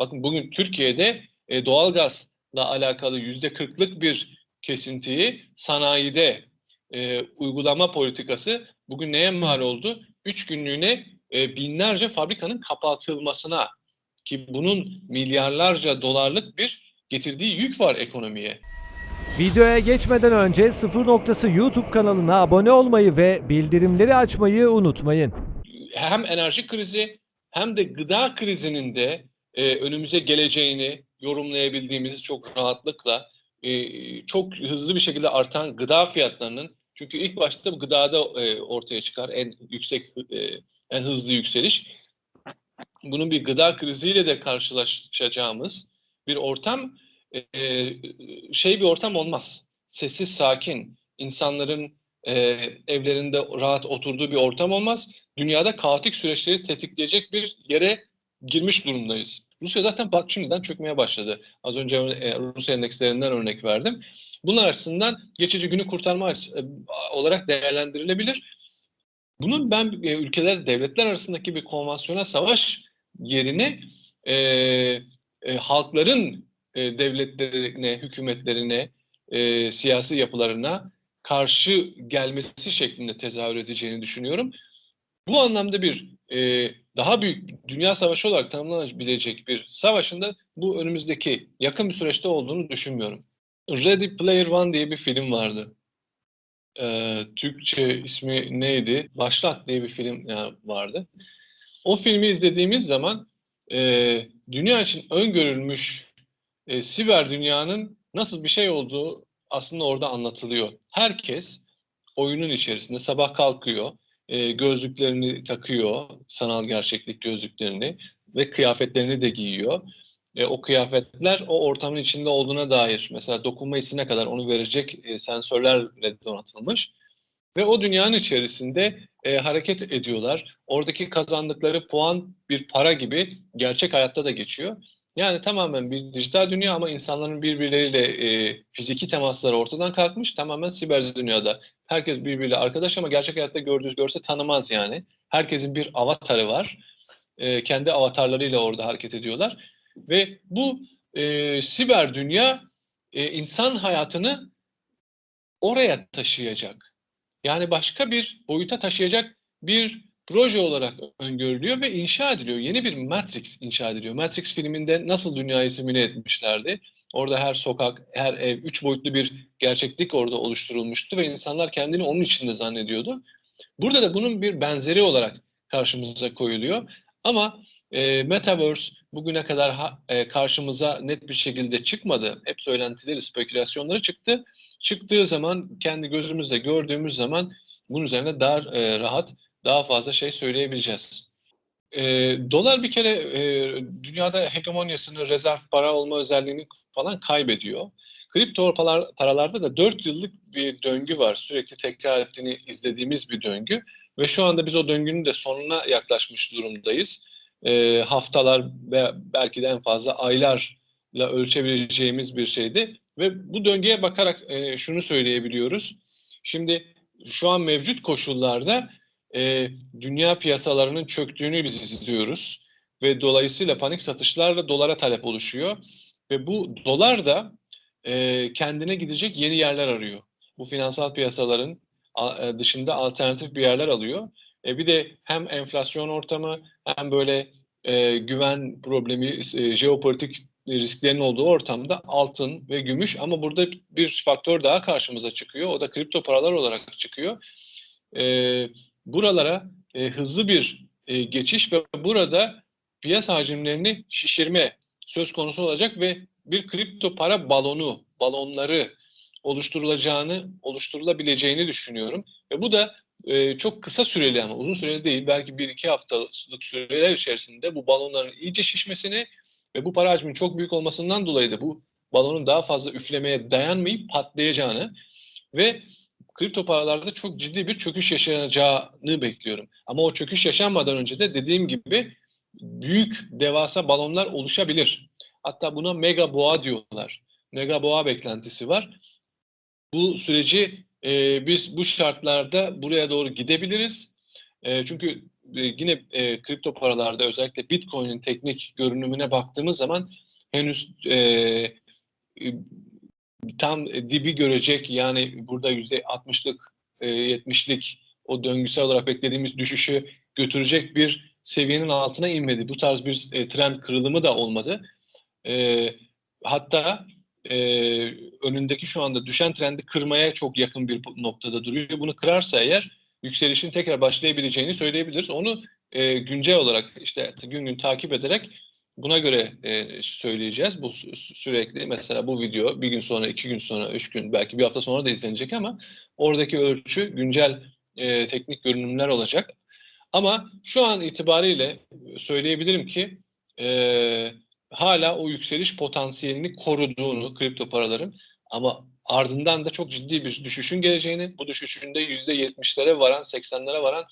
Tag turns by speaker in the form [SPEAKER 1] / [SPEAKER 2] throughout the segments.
[SPEAKER 1] Bakın bugün Türkiye'de e, doğalgazla alakalı yüzde kırklık bir kesintiyi sanayide e, uygulama politikası bugün neye mal oldu? Üç günlüğüne e, binlerce fabrikanın kapatılmasına ki bunun milyarlarca dolarlık bir getirdiği yük var ekonomiye.
[SPEAKER 2] Videoya geçmeden önce Sıfır Noktası YouTube kanalına abone olmayı ve bildirimleri açmayı unutmayın.
[SPEAKER 1] hem enerji krizi hem de gıda krizinin de e, önümüze geleceğini yorumlayabildiğimiz çok rahatlıkla e, çok hızlı bir şekilde artan gıda fiyatlarının çünkü ilk başta gıdada e, ortaya çıkar en yüksek e, en hızlı yükseliş. Bunun bir gıda kriziyle de karşılaşacağımız bir ortam e, şey bir ortam olmaz. Sessiz, sakin, insanların e, evlerinde rahat oturduğu bir ortam olmaz dünyada kaotik süreçleri tetikleyecek bir yere girmiş durumdayız. Rusya zaten şimdiden çökmeye başladı. Az önce e, Rusya endekslerinden örnek verdim. Bunlar açısından geçici günü kurtarma e, olarak değerlendirilebilir. Bunun ben e, ülkeler, devletler arasındaki bir konvansiyonel savaş yerine e, e, halkların e, devletlerine, hükümetlerine, e, siyasi yapılarına karşı gelmesi şeklinde tezahür edeceğini düşünüyorum. Bu anlamda bir e, daha büyük dünya savaşı olarak tanımlanabilecek bir savaşın da bu önümüzdeki yakın bir süreçte olduğunu düşünmüyorum. Ready Player One diye bir film vardı. E, Türkçe ismi neydi? Başlat diye bir film yani vardı. O filmi izlediğimiz zaman e, dünya için öngörülmüş e, siber dünyanın nasıl bir şey olduğu aslında orada anlatılıyor. Herkes oyunun içerisinde sabah kalkıyor, e, gözlüklerini takıyor, sanal gerçeklik gözlüklerini ve kıyafetlerini de giyiyor. E, o kıyafetler o ortamın içinde olduğuna dair mesela dokunma hissine kadar onu verecek e, sensörlerle donatılmış. Ve o dünyanın içerisinde e, hareket ediyorlar. Oradaki kazandıkları puan bir para gibi gerçek hayatta da geçiyor. Yani tamamen bir dijital dünya ama insanların birbirleriyle e, fiziki temasları ortadan kalkmış. Tamamen siber dünyada. Herkes birbiriyle arkadaş ama gerçek hayatta gördüğünüz görse tanımaz yani. Herkesin bir avatarı var. E, kendi avatarlarıyla orada hareket ediyorlar. Ve bu e, siber dünya e, insan hayatını oraya taşıyacak. Yani başka bir boyuta taşıyacak bir proje olarak öngörülüyor ve inşa ediliyor. Yeni bir Matrix inşa ediliyor. Matrix filminde nasıl dünyayı simüle etmişlerdi? Orada her sokak, her ev, üç boyutlu bir gerçeklik orada oluşturulmuştu ve insanlar kendini onun içinde zannediyordu. Burada da bunun bir benzeri olarak karşımıza koyuluyor. Ama e, Metaverse bugüne kadar ha, e, karşımıza net bir şekilde çıkmadı. Hep söylentileri, spekülasyonları çıktı. Çıktığı zaman, kendi gözümüzle gördüğümüz zaman bunun üzerine daha e, rahat daha fazla şey söyleyebileceğiz. E, dolar bir kere e, dünyada hegemonyasını, rezerv para olma özelliğini falan kaybediyor. Kripto paralar, paralarda da 4 yıllık bir döngü var. Sürekli tekrar ettiğini izlediğimiz bir döngü. Ve şu anda biz o döngünün de sonuna yaklaşmış durumdayız. E, haftalar ve belki de en fazla aylarla ölçebileceğimiz bir şeydi. Ve bu döngüye bakarak e, şunu söyleyebiliyoruz. Şimdi şu an mevcut koşullarda e, dünya piyasalarının çöktüğünü biz izliyoruz ve dolayısıyla panik satışlarla dolara talep oluşuyor ve bu dolar da e, kendine gidecek yeni yerler arıyor. Bu finansal piyasaların a, dışında alternatif bir yerler alıyor. E, bir de hem enflasyon ortamı hem böyle e, güven problemi, e, jeopolitik risklerin olduğu ortamda altın ve gümüş ama burada bir faktör daha karşımıza çıkıyor. O da kripto paralar olarak çıkıyor. E, buralara e, hızlı bir e, geçiş ve burada piyasa hacimlerini şişirme söz konusu olacak ve bir kripto para balonu, balonları oluşturulacağını, oluşturulabileceğini düşünüyorum. Ve bu da e, çok kısa süreli ama uzun süreli değil, belki bir iki haftalık süreler içerisinde bu balonların iyice şişmesini ve bu para hacminin çok büyük olmasından dolayı da bu balonun daha fazla üflemeye dayanmayıp patlayacağını ve kripto paralarda çok ciddi bir çöküş yaşanacağını bekliyorum. Ama o çöküş yaşanmadan önce de dediğim gibi büyük devasa balonlar oluşabilir. Hatta buna mega boğa diyorlar. Mega boğa beklentisi var. Bu süreci e, biz bu şartlarda buraya doğru gidebiliriz. E, çünkü e, yine e, kripto paralarda özellikle Bitcoin'in teknik görünümüne baktığımız zaman henüz e, tam dibi görecek yani burada yüzde 60'lık e, 70'lik o döngüsel olarak beklediğimiz düşüşü götürecek bir seviyenin altına inmedi. Bu tarz bir e, trend kırılımı da olmadı. E, hatta e, önündeki şu anda düşen trendi kırmaya çok yakın bir noktada duruyor. Bunu kırarsa eğer yükselişin tekrar başlayabileceğini söyleyebiliriz. Onu e, güncel olarak işte gün gün takip ederek buna göre e, söyleyeceğiz. Bu sü- sürekli mesela bu video bir gün sonra, iki gün sonra, üç gün belki bir hafta sonra da izlenecek ama oradaki ölçü güncel e, teknik görünümler olacak. Ama şu an itibariyle söyleyebilirim ki e, hala o yükseliş potansiyelini koruduğunu kripto paraların ama ardından da çok ciddi bir düşüşün geleceğini, bu düşüşün de %70'lere varan, 80'lere varan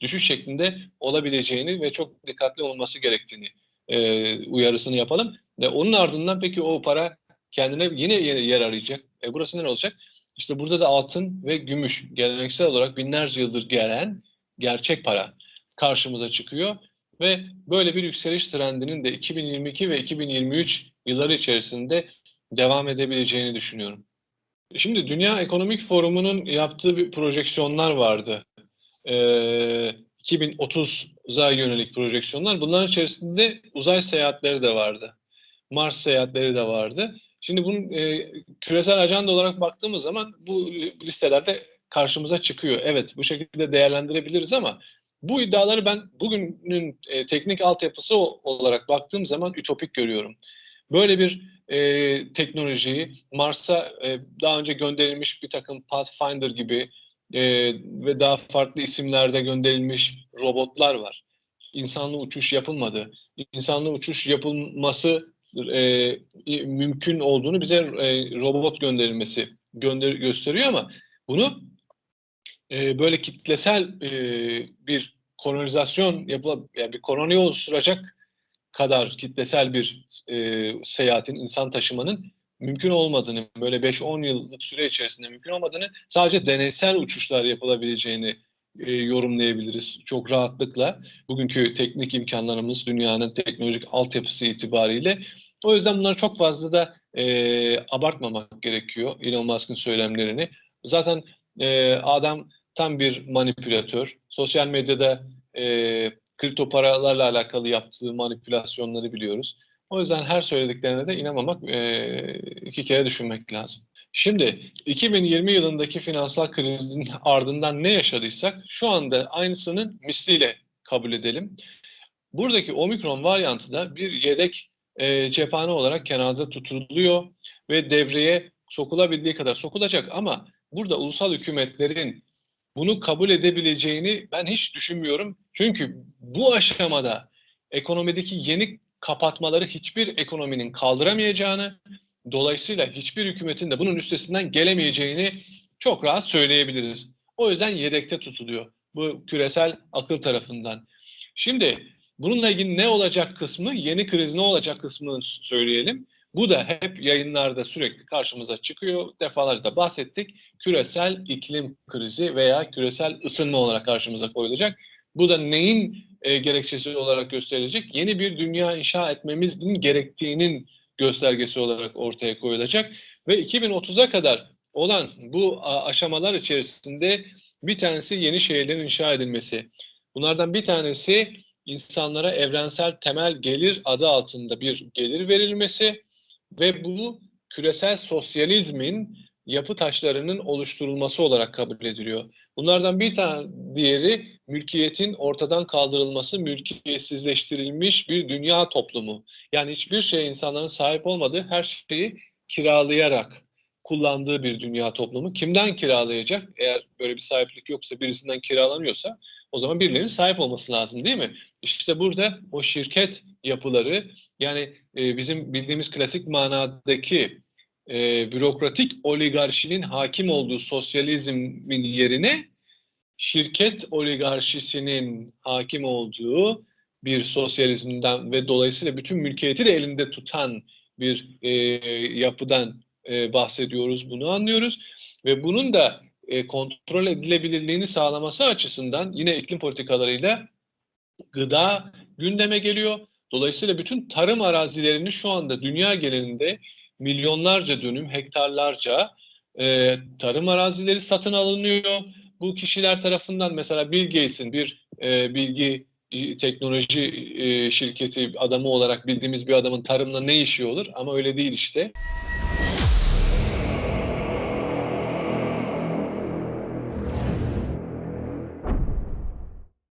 [SPEAKER 1] düşüş şeklinde olabileceğini ve çok dikkatli olması gerektiğini e, uyarısını yapalım. Ve onun ardından peki o para kendine yine yer arayacak. E, burası ne olacak? İşte burada da altın ve gümüş geleneksel olarak binlerce yıldır gelen gerçek para karşımıza çıkıyor ve böyle bir yükseliş trendinin de 2022 ve 2023 yılları içerisinde devam edebileceğini düşünüyorum. Şimdi Dünya Ekonomik Forumu'nun yaptığı bir projeksiyonlar vardı. Ee, 2030'a yönelik projeksiyonlar. Bunların içerisinde uzay seyahatleri de vardı. Mars seyahatleri de vardı. Şimdi bunun e, küresel ajanda olarak baktığımız zaman bu listelerde karşımıza çıkıyor. Evet bu şekilde değerlendirebiliriz ama bu iddiaları ben bugünün e, teknik altyapısı olarak baktığım zaman ütopik görüyorum. Böyle bir e, teknolojiyi Mars'a e, daha önce gönderilmiş bir takım Pathfinder gibi e, ve daha farklı isimlerde gönderilmiş robotlar var. İnsanlı uçuş yapılmadı. İnsanlı uçuş yapılması e, mümkün olduğunu bize e, robot gönderilmesi gönder gösteriyor ama bunu e, böyle kitlesel e, bir kolonizasyon yapılıp yani bir koloni oluşturacak kadar kitlesel bir e, seyahatin, insan taşımanın mümkün olmadığını, böyle 5-10 yıllık süre içerisinde mümkün olmadığını, sadece deneysel uçuşlar yapılabileceğini e, yorumlayabiliriz çok rahatlıkla. Bugünkü teknik imkanlarımız, dünyanın teknolojik altyapısı itibariyle. O yüzden bunları çok fazla da e, abartmamak gerekiyor Elon Musk'ın söylemlerini. Zaten e, adam tam bir manipülatör. Sosyal medyada e, kripto paralarla alakalı yaptığı manipülasyonları biliyoruz. O yüzden her söylediklerine de inanmamak, e, iki kere düşünmek lazım. Şimdi 2020 yılındaki finansal krizin ardından ne yaşadıysak şu anda aynısının misliyle kabul edelim. Buradaki omikron varyantı da bir yedek e, cephane olarak kenarda tutuluyor ve devreye sokulabildiği kadar sokulacak ama burada ulusal hükümetlerin bunu kabul edebileceğini ben hiç düşünmüyorum. Çünkü bu aşamada ekonomideki yeni kapatmaları hiçbir ekonominin kaldıramayacağını, dolayısıyla hiçbir hükümetin de bunun üstesinden gelemeyeceğini çok rahat söyleyebiliriz. O yüzden yedekte tutuluyor bu küresel akıl tarafından. Şimdi bununla ilgili ne olacak kısmı, yeni kriz ne olacak kısmını söyleyelim. Bu da hep yayınlarda sürekli karşımıza çıkıyor. Defalarca bahsettik. Küresel iklim krizi veya küresel ısınma olarak karşımıza koyulacak. Bu da neyin e, gerekçesi olarak gösterilecek? Yeni bir dünya inşa etmemizin gerektiğinin göstergesi olarak ortaya koyulacak. Ve 2030'a kadar olan bu aşamalar içerisinde bir tanesi yeni şehirlerin inşa edilmesi. Bunlardan bir tanesi insanlara evrensel temel gelir adı altında bir gelir verilmesi ve bu küresel sosyalizmin yapı taşlarının oluşturulması olarak kabul ediliyor. Bunlardan bir tane diğeri mülkiyetin ortadan kaldırılması, mülkiyetsizleştirilmiş bir dünya toplumu. Yani hiçbir şeye insanların sahip olmadığı her şeyi kiralayarak kullandığı bir dünya toplumu. Kimden kiralayacak? Eğer böyle bir sahiplik yoksa birisinden kiralanıyorsa o zaman birilerinin sahip olması lazım değil mi? İşte burada o şirket yapıları yani e, bizim bildiğimiz klasik manadaki e, bürokratik oligarşinin hakim olduğu sosyalizmin yerine şirket oligarşisinin hakim olduğu bir sosyalizmden ve dolayısıyla bütün mülkiyeti de elinde tutan bir e, yapıdan e, bahsediyoruz, bunu anlıyoruz. Ve bunun da e, kontrol edilebilirliğini sağlaması açısından yine iklim politikalarıyla gıda gündeme geliyor. Dolayısıyla bütün tarım arazilerini şu anda dünya genelinde milyonlarca dönüm, hektarlarca e, tarım arazileri satın alınıyor. Bu kişiler tarafından mesela Bill Gates'in bir e, bilgi e, teknoloji e, şirketi adamı olarak bildiğimiz bir adamın tarımla ne işi olur ama öyle değil işte.